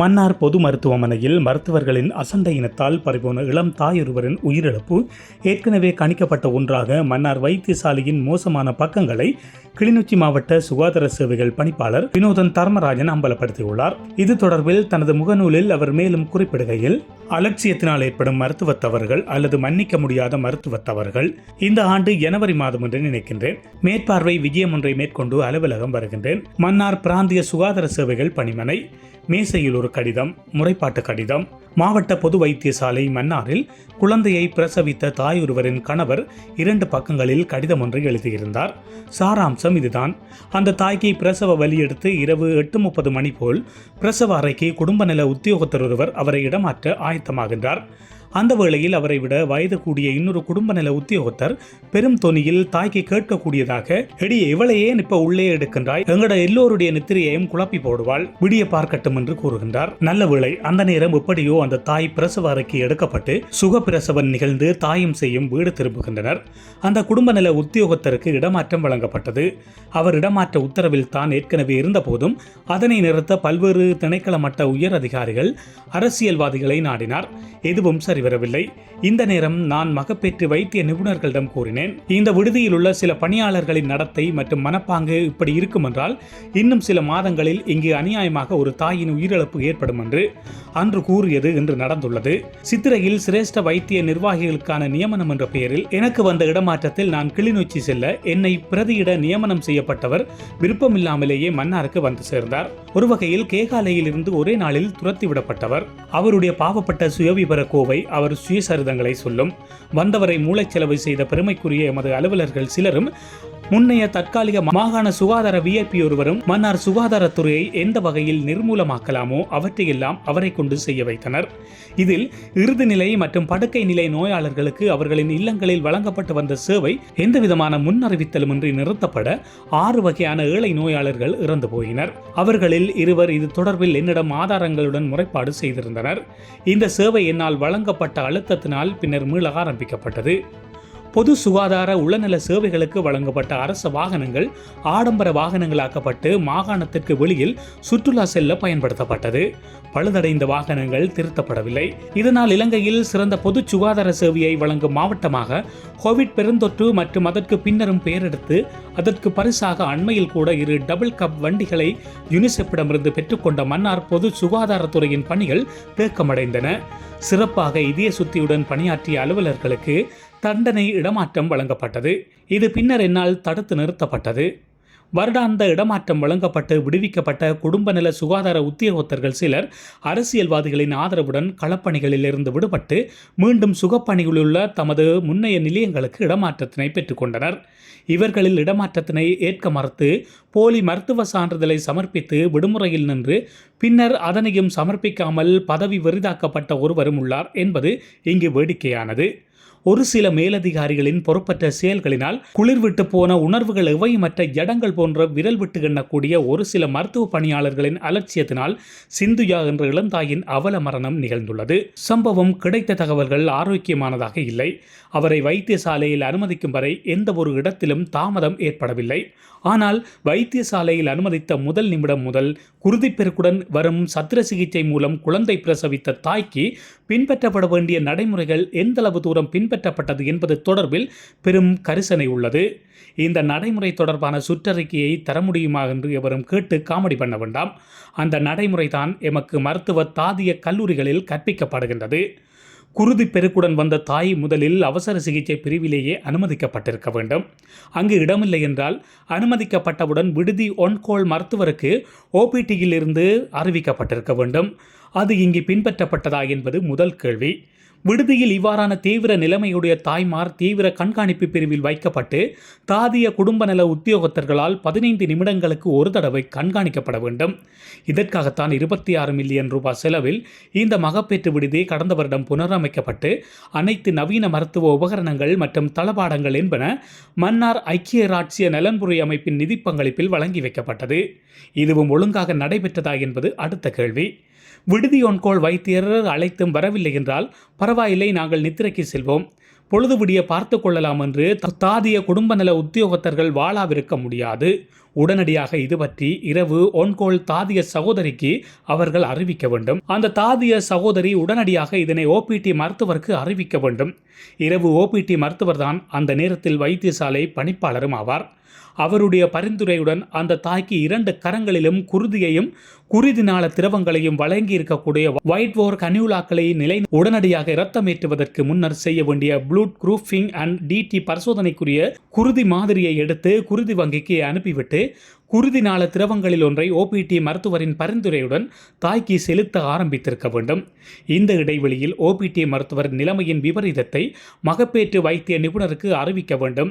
மன்னார் பொது மருத்துவமனையில் மருத்துவர்களின் அசண்டையினத்தால் பறிபோன இளம் தாயொருவரின் உயிரிழப்பு ஏற்கனவே கணிக்கப்பட்ட ஒன்றாக மன்னார் வைத்தியசாலையின் மோசமான பக்கங்களை கிளிநொச்சி மாவட்ட சுகாதார சேவைகள் பணிப்பாளர் வினோதன் தர்மராஜன் அம்பலப்படுத்தியுள்ளார். இது தொடர்பில் தனது முகநூலில் அவர் மேலும் குறிப்பிடுகையில் அலட்சியத்தினால் ஏற்படும் மருத்துவ தவறுகள் அல்லது மன்னிக்க முடியாத மருத்துவ தவறுகள் இந்த ஆண்டு ஜனவரி மாதம் என்று நினைக்கின்றேன். மேற்பார்வை விஜயம் ஒன்றை மேற்கொண்டு அலுவலகம் வருகின்றேன். மன்னார் பிராந்திய சுகாதார சேவைகள் பணிமனை மேசையில் ஒரு கடிதம் முறைப்பாட்டு கடிதம். மாவட்ட பொது வைத்தியசாலை மன்னாரில் குழந்தையை பிரசவித்த தாயொருவரின் கணவர் இரண்டு பக்கங்களில் கடிதம் ஒன்றை எழுதியிருந்தார். சாராம்சம் இதுதான். அந்த தாய்க்கு பிரசவ வலி எடுத்து இரவு எட்டு முப்பது மணி போல் பிரசவ அறைக்கு குடும்ப நல உத்தியோகத்தர் ஒருவர் அவரை இடமாற்ற ஆயத்தமாகின்றார். அந்த வேளையில் அவரை விட வயது கூடிய இன்னொரு குடும்ப நல உத்தியோகத்தர் பெரும் தொனியில் தாய்க்கு கேட்கக்கூடியதாக எடி இவளையே இப்ப உள்ளே எடுக்கின்றாய்? எங்கட எல்லோருடைய நித்திரையையும் குழப்பி போடுவாள் விடிய பார்க்கட்டும் என்று கூறுகின்றார். நல்ல வேளை அந்த நேரம் எப்படியோ அந்த தாய் பிரசவ அறைக்கு எடுக்கப்பட்டு சுகப்பிரசவன் நிகழ்ந்து தாயும் செய்யும் வீடு திரும்புகின்றனர். அந்த குடும்ப நல உத்தியோகத்தருக்கு இடமாற்றம் வழங்கப்பட்டது. அவர் இடமாற்ற உத்தரவில் தான் ஏற்கனவே இருந்தபோதும் அதனை நிறுத்த பல்வேறு திணைக்கள மட்ட உயர் அதிகாரிகள் அரசியல்வாதிகளை நாடினார். எதுவும் சரி சரி வரவில்லை. இந்த நேரம் நான் மகப்பேற்று வைத்திய நிபுணர்களிடம் கூறினேன். இந்த விடுதியில் உள்ள சில பணியாளர்களின் நடத்தை மற்றும் மனப்பாங்கு இப்படி இருக்கும் என்றால் இன்னும் சில மாதங்களில் இங்கு அநியாயமாக ஒரு தாயின் உயிரிழப்பு ஏற்படும் என்று அன்று கூறியது இன்று நடந்துள்ளது. சித்திரையில் சிரேஷ்ட வைத்திய நிர்வாகிகளுக்கான நியமனம் என்ற பெயரில் எனக்கு வந்த இடமாற்றத்தில் நான் கிளிநொச்சி செல்ல என்னை பிரதியிட நியமனம் செய்யப்பட்டவர் விருப்பமில்லாமலேயே மன்னாருக்கு வந்து சேர்ந்தார். ஒரு வகையில் கேகாலையில் இருந்து ஒரே நாளில் துரத்திவிடப்பட்டவர். அவருடைய பாவப்பட்ட சுயவிபர கோவை அவர் சுயசரிதங்களை சொல்லும். வந்தவரை மூளைச்செலவு செய்த பெருமைக்குரிய எமது அலுவலர்கள் சிலரும் முன்னைய தற்காலிக மாகாண சுகாதார விஐபி ஒருவரும் மன்னார் சுகாதாரத்துறையை எந்த வகையில் நிர்மூலமாக்கலாமோ அவற்றையெல்லாம் அவரை கொண்டு செய்ய வைத்தனர். இதில் இறுதிநிலை மற்றும் படுக்கை நிலை நோயாளர்களுக்கு அவர்களின் இல்லங்களில் வழங்கப்பட்டு வந்த சேவை எந்தவிதமான முன்னறிவித்தலுமின்றி நிறுத்தப்பட ஆறு வகையான ஏழை நோயாளர்கள் இறந்து போயினர். அவர்களில் இருவர் இது தொடர்பில் என்னிடம் ஆதாரங்களுடன் முறைப்பாடு செய்திருந்தனர். இந்த சேவை என்னால் வழங்கப்பட்ட அழுத்தத்தினால் பின்னர் மீள ஆரம்பிக்கப்பட்டது. பொது சுகாதார உளநல சேவைகளுக்கு வழங்கப்பட்ட அரச வாகனங்கள் ஆடம்பர வாகனங்களாக்கப்பட்டு மாகாணத்திற்கு வெளியில் சுற்றுலா செல்ல பயன்படுத்தப்பட்டது. பழுதடைந்த வாகனங்கள் திருத்தப்படவில்லை. இதனால் இலங்கையில் சிறந்த பொது சுகாதார சேவையை வழங்கும் மாவட்டமாக கோவிட் பெருந்தொற்று மற்றும் அதற்கு பின்னரும் பெயரெடுத்து அதற்கு பரிசாக அண்மையில் கூட இரு டபுள் கப் வண்டிகளை யுனிசெப்பிடமிருந்து பெற்றுக்கொண்ட மன்னார் பொது சுகாதாரத்துறையின் பணிகள் தேக்கமடைந்தன. சிறப்பாக இதய சுத்தியுடன் பணியாற்றிய அலுவலர்களுக்கு தண்டனை இடமாற்றம் வழங்கப்பட்டது. இது பின்னர் என்னால் தடுத்து நிறுத்தப்பட்டது. வருடாந்த இடமாற்றம் வழங்கப்பட்டு விடுவிக்கப்பட்ட குடும்ப நல சுகாதார உத்தியோகத்தர்கள் சிலர் அரசியல்வாதிகளின் ஆதரவுடன் களப்பணிகளில் இருந்து விடுபட்டு மீண்டும் சுகப்பணிகளிலுள்ள தமது முன்னைய நிலையங்களுக்கு இடமாற்றத்தினை பெற்றுக்கொண்டனர் இவர்களில் இடமாற்றத்தினை ஏற்க மறுத்து போலி மருத்துவ சான்றிதழை சமர்ப்பித்து விடுமுறையில் நின்று பின்னர் அதனையும் சமர்ப்பிக்காமல் பதவி வெறிதாக்கப்பட்ட ஒருவரும் உள்ளார் என்பது இங்கு வேடிக்கையானது. ஒரு சில மேலதிகாரிகளின் பொறுப்பற்ற செயல்களினால் குளிர்விட்டு போன உணர்வுகள் எவையுமற்ற இடங்கள் போன்ற விரல் விட்டு எண்ணக்கூடிய ஒரு சில மருத்துவ பணியாளர்களின் அலட்சியத்தினால் சிந்துயா என்ற இளந்தாயின் அவல மரணம் நிகழ்ந்துள்ளது. சம்பவம் கிடைத்த தகவல்கள் ஆரோக்கியமானதாக இல்லை. அவரை வைத்தியசாலையில் அனுமதிக்கும் வரை எந்த ஒரு இடத்திலும் தாமதம் ஏற்படவில்லை. ஆனால் வைத்தியசாலையில் அனுமதித்த முதல் நிமிடம் முதல் குருதிப்பெருக்குடன் வரும் சத்திர சிகிச்சை மூலம் குழந்தை பிரசவித்த தாய்க்கு பின்பற்றப்பட வேண்டிய நடைமுறைகள் எந்தளவு தூரம் பின்பற்றப்பட்டது என்பது தொடர்பில் பெரும் கரிசனை உள்ளது. இந்த நடைமுறை தொடர்பான சுற்றறிக்கையை தர முடியுமா என்று எவரும் கேட்டு காமெடி பண்ண வேண்டாம். அந்த நடைமுறை தான் எமக்கு மருத்துவ தாதிய கல்லூரிகளில் கற்பிக்கப்படுகின்றது. குருதி பெருக்குடன் வந்த தாய் முதலில் அவசர சிகிச்சை பிரிவிலேயே அனுமதிக்கப்பட்டிருக்க வேண்டும். அங்கு இடமில்லை என்றால் அனுமதிக்கப்பட்டவுடன் விடுதி ஒன்கோல் மருத்துவருக்கு ஓபிடியிலிருந்து அறிவிக்கப்பட்டிருக்க வேண்டும். அது இங்கு பின்பற்றப்பட்டதா என்பது முதல் கேள்வி. விடுதியில் இவ்வாறான தீவிர நிலைமையுடைய தாய்மார் தீவிர கண்காணிப்பு பிரிவில் வைக்கப்பட்டு தாதிய குடும்ப நல உத்தியோகத்தர்களால் பதினைந்து நிமிடங்களுக்கு ஒரு தடவை கண்காணிக்கப்பட வேண்டும். இதற்காகத்தான் இருபத்தி ஆறு மில்லியன் ரூபாய் செலவில் இந்த மகப்பேற்று விடுதி கடந்த வருடம் புனரமைக்கப்பட்டு அனைத்து நவீன மருத்துவ உபகரணங்கள் மற்றும் தளபாடங்கள் என்பன மன்னார் ஐக்கிய ராட்சிய நலன்புரி அமைப்பின் நிதி பங்களிப்பில் வழங்கி வைக்கப்பட்டது. இதுவும் ஒழுங்காக நடைபெற்றதா என்பது அடுத்த கேள்வி. விடுதி ஒன்கோள் வைத்தியர் அழைத்தும் வரவில்லை என்றால் பரவாயில்லை நாங்கள் நித்திரைக்கு செல்வோம். பொழுது விடிய பார்த்து கொள்ளலாம் என்று தாதிய குடும்ப நல உத்தியோகத்தர்கள் வாழாவிருக்க முடியாது. உடனடியாக இது பற்றி இரவு ஒன்கோல் தாதிய சகோதரிக்கு அவர்கள் அறிவிக்க வேண்டும். அந்த தாதிய சகோதரி உடனடியாக இதனை ஓபிடி மருத்துவருக்கு அறிவிக்க வேண்டும். இரவு ஓபிடி மருத்துவர் தான் அந்த நேரத்தில் வைத்தியசாலை பணிப்பாளரும் ஆவார். அவருடைய பரிந்துரையுடன் அந்த தாய்க்கு இரண்டு கரங்களிலும் குருதியையும் குருதினால திரவங்களையும் வழங்கி இருக்கக்கூடிய ஒயிட் ஓர் கனியுலாக்களை நிலை உடனடியாக இரத்தமேற்றுவதற்கு முன்னர் செய்ய வேண்டிய ப்ளூட் குரூஃபிங் அண்ட் டிடி பரிசோதனைக்குரிய குருதி மாதிரியை எடுத்து குருதி வங்கிக்கு அனுப்பிவிட்டு குருதி நாள திரவங்களில் ஒன்றை ஓபிடி மருத்துவரின் பரிந்துரையுடன் தாய்க்கு செலுத்த ஆரம்பித்திருக்க வேண்டும். இந்த இடைவெளியில் ஓபிடி மருத்துவர் நிலைமையின் விபரீதத்தை மகப்பேற்று வைத்திய நிபுணருக்கு அறிவிக்க வேண்டும்.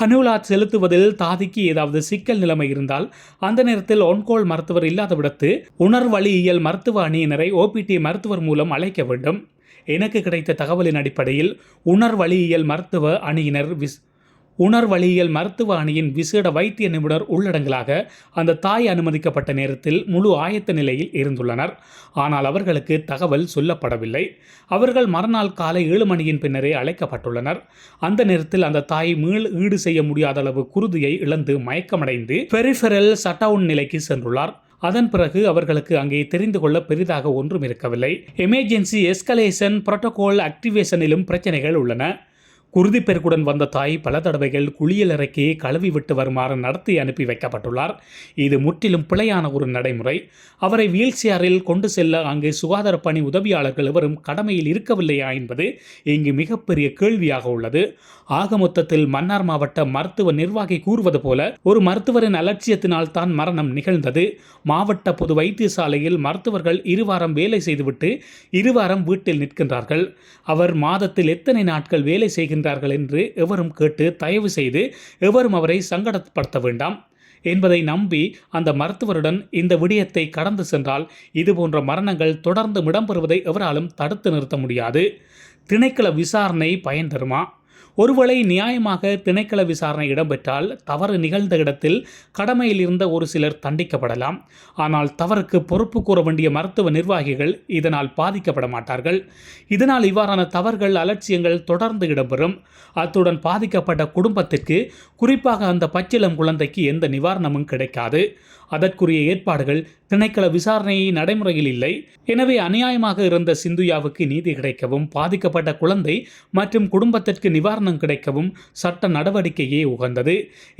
ஹனுலாத் செலுத்துவதில் தாதிக்கு ஏதாவது சிக்கல் நிலைமை இருந்தால் அந்த நேரத்தில் ஒன்கோல் மருத்துவர் இல்லாத விடத்து உணர்வழியியல் மருத்துவ அணியினரை ஓபிடி மருத்துவர் மூலம் அழைக்க வேண்டும். எனக்கு கிடைத்த தகவலின் அடிப்படையில் உணர்வழியியல் மருத்துவ அணியினர் விஸ் உணர்வழியியல் மருத்துவ அணியின் விசேட வைத்திய நிபுணர் உள்ளடங்கலாக அந்த தாய் அனுமதிக்கப்பட்ட நேரத்தில் முழு ஆயத்த நிலையில் இருந்துள்ளனர். ஆனால் அவர்களுக்கு தகவல் சொல்லப்படவில்லை. அவர்கள் மறுநாள் காலை ஏழு மணியின் பின்னரே அழைக்கப்பட்டுள்ளனர். அந்த நேரத்தில் அந்த தாய் மீள் ஈடு செய்ய முடியாத அளவு குருதியை இழந்து மயக்கமடைந்து பெரிஃபெரல் சட்டவுன் நிலைக்கு சென்றுள்ளார். அதன் பிறகு அவர்களுக்கு அங்கே தெரிந்து கொள்ள பெரிதாக ஒன்றும் இருக்கவில்லை. எமர்ஜென்சி எஸ்கலேஷன் புரோட்டோகால் ஆக்டிவேஷனிலும் பிரச்சனைகள் உள்ளன. குருதிப்பெருக்குடன் வந்த தாய் பல தடவைகள் குளியலறைக்கு கழுவி விட்டு வருமாறு நடத்தி அனுப்பி வைக்கப்பட்டுள்ளார். இது முற்றிலும் பிழையான ஒரு நடைமுறை. அவரை வீல் சேரில் கொண்டு செல்ல அங்கு சுகாதார பணி உதவியாளர்கள் எவரும் கடமையில் இருக்கவில்லையா என்பது இங்கு மிகப்பெரிய கேள்வியாக உள்ளது. ஆக மொத்தத்தில் மன்னார் மாவட்ட மருத்துவ நிர்வாகி கூறுவது போல ஒரு மருத்துவரின் அலட்சியத்தினால் தான் மரணம் நிகழ்ந்தது. மாவட்ட பொது வைத்தியசாலையில் மருத்துவர்கள் இருவாரம் வேலை செய்துவிட்டு இருவாரம் வீட்டில் நிற்கின்றார்கள். அவர் மாதத்தில் எத்தனை நாட்கள் வேலை செய்கின்ற இருக்கின்றார்கள் என்று எவரும் கேட்டு தயவு செய்து எவரும் அவரை சங்கடப்படுத்த வேண்டாம் என்பதை நம்பி அந்த மருத்துவருடன் இந்த விடயத்தை கடந்து சென்றால் இதுபோன்ற மரணங்கள் தொடர்ந்து இடம்பெறுவதை எவராலும் தடுத்து நிறுத்த முடியாது. திணைக்கள விசாரணை பயன் தருமா? ஒருவேளை நியாயமாக திணைக்கள விசாரணை இடம்பெற்றால் தவறு நிகழ்ந்த இடத்தில் கடமையில் இருந்த ஒரு சிலர் தண்டிக்கப்படலாம். ஆனால் தவறுக்கு பொறுப்பு கூற வேண்டிய மருத்துவ நிர்வாகிகள் இதனால் பாதிக்கப்பட மாட்டார்கள். இதனால் இவ்வாறான தவறுகள் அலட்சியங்கள் தொடர்ந்து இடம்பெறும். அத்துடன் பாதிக்கப்பட்ட குடும்பத்திற்கு குறிப்பாக அந்த பச்சிளம் குழந்தைக்கு எந்த நிவாரணமும் கிடைக்காது. அதற்குரிய ஏற்பாடுகள் திணைக்கள விசாரணை நடைமுறையில் இல்லை. எனவே அநியாயமாக இருந்த சிந்துயாவுக்கு நீதி கிடைக்கவும் பாதிக்கப்பட்ட குழந்தை மற்றும் குடும்பத்திற்கு நிவாரணம் கிடைக்கவும் சட்ட நடவடிக்கையே உகந்தது.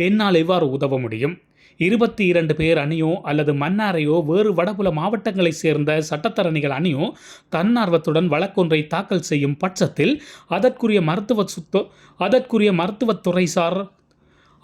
என்னால் இவ்வாறு உதவ முடியும்? இருபத்தி இரண்டு பேர் அணியோ அல்லது மன்னாரையோ வேறு வடபுல மாவட்டங்களைச் சேர்ந்த சட்டத்தரணிகள் அணியோ தன்னார்வத்துடன் வழக்கொன்றை தாக்கல் செய்யும் பட்சத்தில் அதற்குரிய மருத்துவ சுத்த அதற்குரிய மருத்துவத்துறைசார்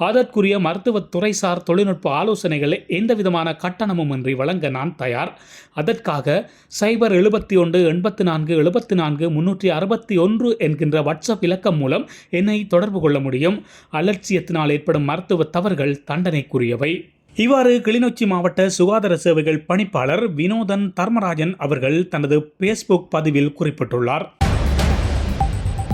அதற்குரிய மருத்துவத்துறைசார் தொழில்நுட்ப ஆலோசனைகளை எந்தவிதமான கட்டணமும் இன்றி வழங்க நான் தயார். அதற்காக சைபர் எழுபத்தி ஒன்று எண்பத்தி நான்கு எழுபத்தி நான்கு முன்னூற்றி அறுபத்தி ஒன்று என்கின்ற வாட்ஸ்அப் இலக்கம் மூலம் என்னை தொடர்பு கொள்ள முடியும். அலட்சியத்தினால் ஏற்படும் மருத்துவ தவறுகள் தண்டனைக்குரியவை. இவ்வாறு கிளிநொச்சி மாவட்ட சுகாதார சேவைகள் பணிப்பாளர் வினோதன் தர்மராஜன் அவர்கள் தனது ஃபேஸ்புக் பதிவில் குறிப்பிட்டுள்ளார்.